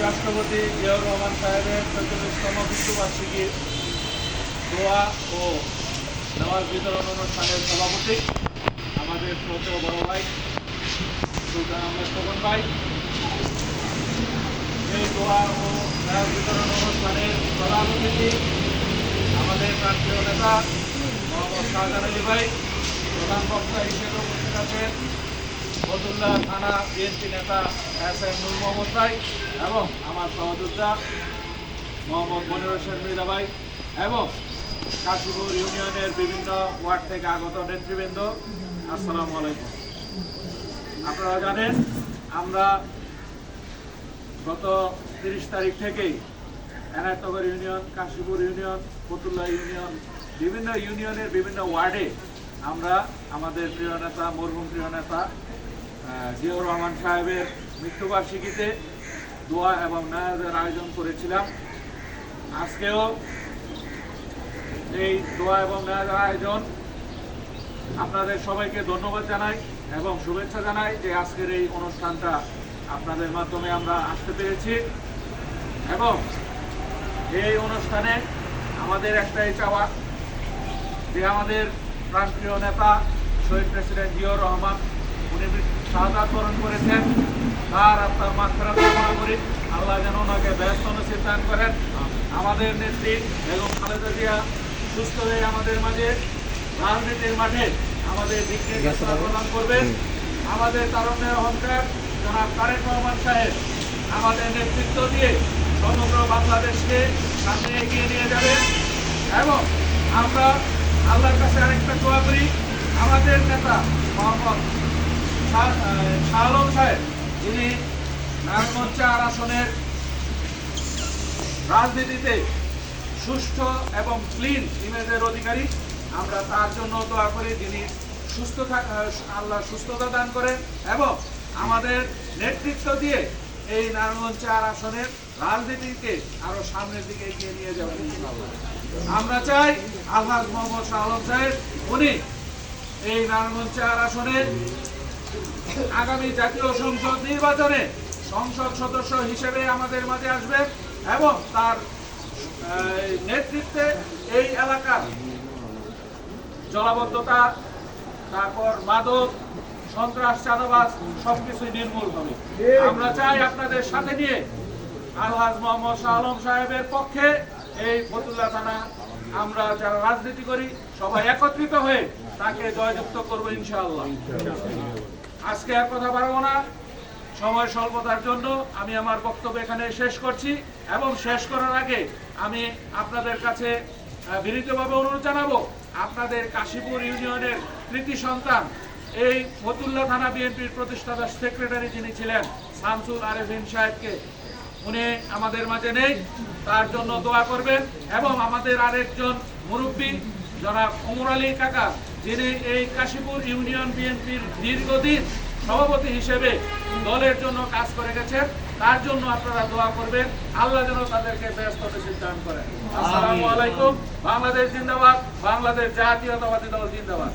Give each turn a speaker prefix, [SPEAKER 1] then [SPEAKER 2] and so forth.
[SPEAKER 1] রাষ্ট্রপতি জিয়াউর রহমান সাহেবের চল্লিশতম মৃত্যুবার্ষিকী দোয়া ও নেওয়াজ বিতরণ অনুষ্ঠানের সভাপতি আমাদের শ্রদ্ধেয় বড় ভাই সুলতান আহমেদ তপন ভাই এই দোয়া ও নেওয়াজ বিতরণ অনুষ্ঠানের প্রধান অতিথি আমাদের প্রান্তীয় নেতা মোহাম্মদ শাহজাহান আলী ভাই প্রধান বক্তা হিসেবে উপস্থিত আছেন ফতুল্লাহ থানা বিএনপি নেতা এস এম নূর মোহাম্মদ ভাই এবং আমার সহযোদ্ধা মোহাম্মদ মনির হোসেন মৃদা ভাই এবং কাশীপুর ইউনিয়নের বিভিন্ন ওয়ার্ড থেকে আগত নেতৃবৃন্দ আসসালামু আলাইকুম আপনারা জানেন আমরা গত তিরিশ তারিখ থেকেই Enayetnagar union, Kashipur union Fatullah union, বিভিন্ন ইউনিয়নের বিভিন্ন ওয়ার্ডে আমরা আমাদের প্রিয় নেতা, মরহুম প্রিয় নেতা জিয়াউর রহমান সাহেবের মৃত্যুবার্ষিকীতে দোয়া এবং নায়াজের আয়োজন করেছিলাম। আজকেও এই দোয়া এবং নায়াজের আয়োজন আপনাদের সবাইকে ধন্যবাদ জানাই এবং শুভেচ্ছা জানাই যে আজকের এই অনুষ্ঠানটা আপনাদের মাধ্যমে আমরা আসতে পেরেছি। এবং এই অনুষ্ঠানে আমাদের একটাই চাওয়া যে আমাদের রাষ্ট্রীয় নেতা শহীদ প্রেসিডেন্ট জিয়াউর রহমান, উনি বরণ করেছেন, তার আপনার মাত্রা কামনা করি। আল্লাহ যেন ওনাকে ব্যস্ত নসিব দান করেন। আমাদের নেত্রী বেগম খালেদা জিয়া সুস্থ হয়ে আমাদের মাঝে, রাজনীতির মাঠে আমাদের দিক নির্দেশনা প্রদান করবেন। আমাদের তারুণ্যের অহংকার, জনাব তারেক রহমান সাহেব, আমাদের নেতৃত্ব দিয়ে সমগ্র বাংলাদেশকে সামনে এগিয়ে নিয়ে যাবেন এবং আমরা আল্লাহর কাছে আরেকটা দোয়া করি। আমাদের নেতা মোহাম্মদ শাহ আলম সাহেব, যিনি নারায়ণগঞ্জ চার আসনের রাজনীতিতে সুষ্ঠু এবং ক্লিন ইমেজের অধিকারী, আমরা তার জন্য দোয়া করি। যিনি সুস্থ আল্লাহ সুস্থতা দান করেন এবং আমাদের নেতৃত্ব দিয়ে এই নারায়ণগঞ্জ চার আসনের রাজনীতিকে আরও সামনের দিকে এগিয়ে নিয়ে যাবেন আমরা চাই আলহাজ মোহাম্মদ শাহ আলম সাহেব, উনি এই নারায়ণগঞ্জ চার আসনে আগামী জাতীয় সংসদ নির্বাচনে সংসদ সদস্য হিসেবে আমাদের মাঝে আসবেন এবং তার নেতৃত্বে এই এলাকার জলাবদ্ধতা, তারপর মাদক, সন্ত্রাস, চাঁদাবাজ, সবকিছুই নির্মূল হবে। আমরা চাই আপনাদের সাথে নিয়ে আলহাজ মোহাম্মদ শাহ আলম সাহেবের পক্ষে এই ফতুল্লা থানা আমরা যারা রাজনীতি করি, সবাই একত্রিত হয়ে তাকে জয়যুক্ত করব ইনশাআল্লাহ। আজকে আর কথা বাড়াবো না। সময় স্বল্পতার জন্য আমি আমার বক্তব্য এখানে শেষ করছি এবং শেষ করার আগে আমি আপনাদের কাছে বিনীতভাবে অনুরোধ জানাব, আপনাদের কাশীপুর ইউনিয়নের কৃতি সন্তান, এই ফতুল্লা থানা বিএনপির প্রতিষ্ঠাতা সেক্রেটারি যিনি ছিলেন, শামসুল আরেফিন সাহেবকে উনি আমাদের মাঝে নেই তার জন্য দোয়া করবেন। এবং আমাদের আরেকজন মুরব্বী জনাব ওমর আলী কাকা যিনি এই কাশীপুর ইউনিয়ন বিএনপির দীর্ঘদিন সভাপতি হিসেবে দলের জন্য কাজ করে গেছেন। তার জন্য আপনারা দোয়া করবেন। আল্লাহ যেন তাদেরকে ব্যস্ত দান করেন। আসসালামু আলাইকুম। বাংলাদেশ জিন্দাবাদ বাংলাদেশ জাতীয়তাবাদী দল জিন্দাবাদ।